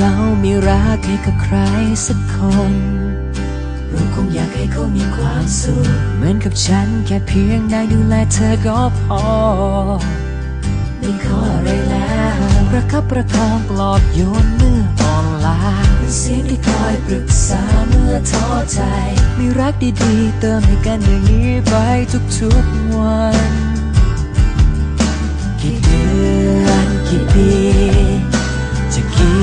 เรามีรักให้กับใครสักคนเราคงอยากให้เขามีความสุขเหมือนกับฉันแค่เพียงได้ดูแลเธอก็พอ ไม่ขออะไรแล้วประคับประคองปลอบโยนเมื่ออ่อนล้าเป็นเสียงที่คอยปรึกษาเมื่อท้อใจ มีรักดีๆ เติมให้กันอย่างนี้ไปทุกๆวัน กี่เดือนกี่ปี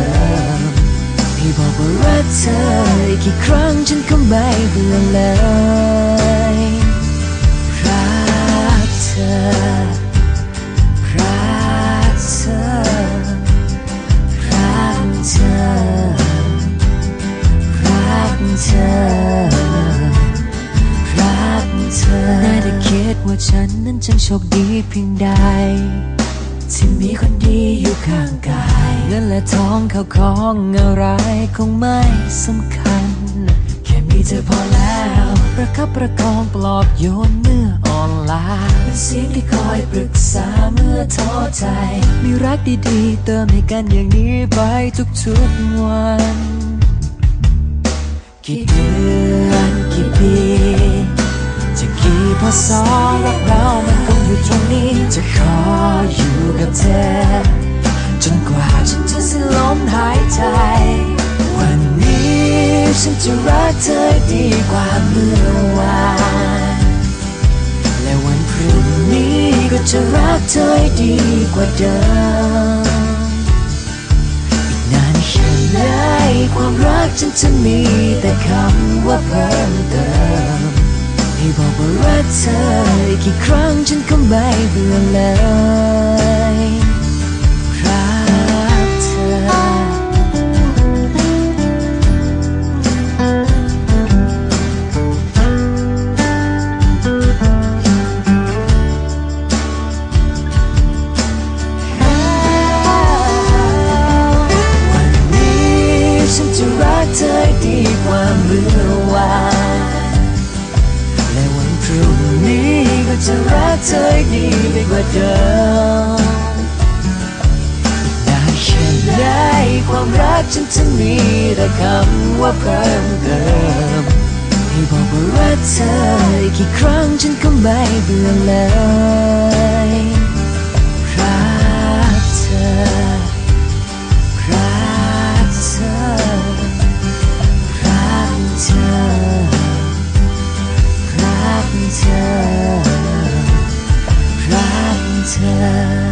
ิม บอกว่ารักเธอกี่ครั้งฉันก็ไม่เบื่อเลยรักเธอรักเธอรักเธอรักเธอรักเธอน่าจะคิดว่าฉันนั้นจังโชคดีเพียงใด ที่มีคนดีอยู่ข้างกาย เงินและทองเข้าของอะไรคงไม่สำคัญ แค่มีเธอพอแล้ว ประคับประคองปลอบโยนเมื่ออ่อนล้าเป็นเสียงที่คอยปรึกษาเมื่อท้อใจ มีรักดีๆ เติมให้กันอย่างนี้ไปทุกๆวันกี่เดือนกี่ปีจะกี่พศรักเรามันคงอยู่ตรงนี้ จะขออยู่กับเธอ ฉันจะรักเธอดีกว่าเมื่อวานและวันพรุ่งนี้ก็จะรักเธอให้ดีกว่าเดิมอีกนานแค่ไหนความรักฉันจะมีแต่คำว่าเพิ่มเติมให้บอกว่ารักเธอกี่ครั้งฉันก็ไม่เบื่อเลย มื่อวานและวันพรุ่งนี้ก็จะรักเธอให้ดีไปกว่าเดิมนานแค่ไหนความรักฉันจะมีแต่คำว่าเพิ่มเติมให้บอกว่ารักเธอกี่ครั้งฉันก็ไม่เบื่อเลย later.